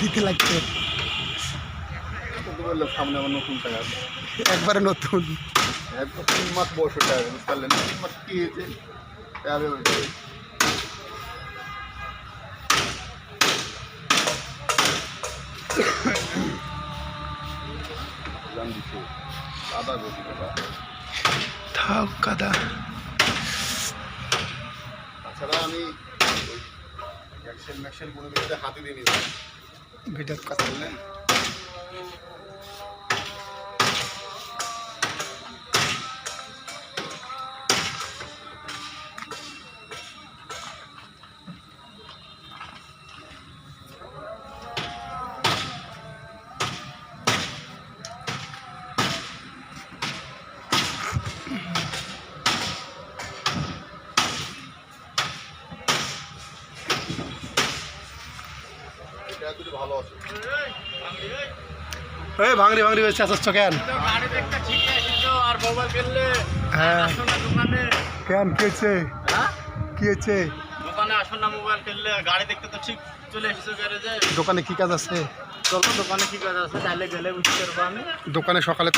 দিতে লাগছে কিন্তু সামনে আমার নতুন টাকা একবারে নতুন। একদম তিন মাস বয়স ওটা বুঝতে পারলেন তিন মাস কি হয়েছে টাকা দিছে আদা গতি দাদা থাও কাদা। তাছাড়া আমি ওই ভ্যাকসিন ম্যাকসিন কোনো কিছুতে হাতে দিয়ে নিলাম ভিডিও কথা বললেন এটা এই ভাঙড়ি ভাঙড়ি হয়েছে আসছ কেন? গাড়ি দেখতে ঠিক আছে তো আর মোবাইল কিনলে হ্যাঁ। আসো না দোকানে কেন কি হচ্ছে হ্যাঁ কি হচ্ছে দোকানে আসো না মোবাইল কিনলে গাড়ি দেখতে তো ঠিক চলে এসেছ গ্যারেজে দোকানে কি কাজ আছে? চলো দোকানে কি কাজ আছে? তাহলে গেলে বুঝতে পারব আমি। দোকানে সকালে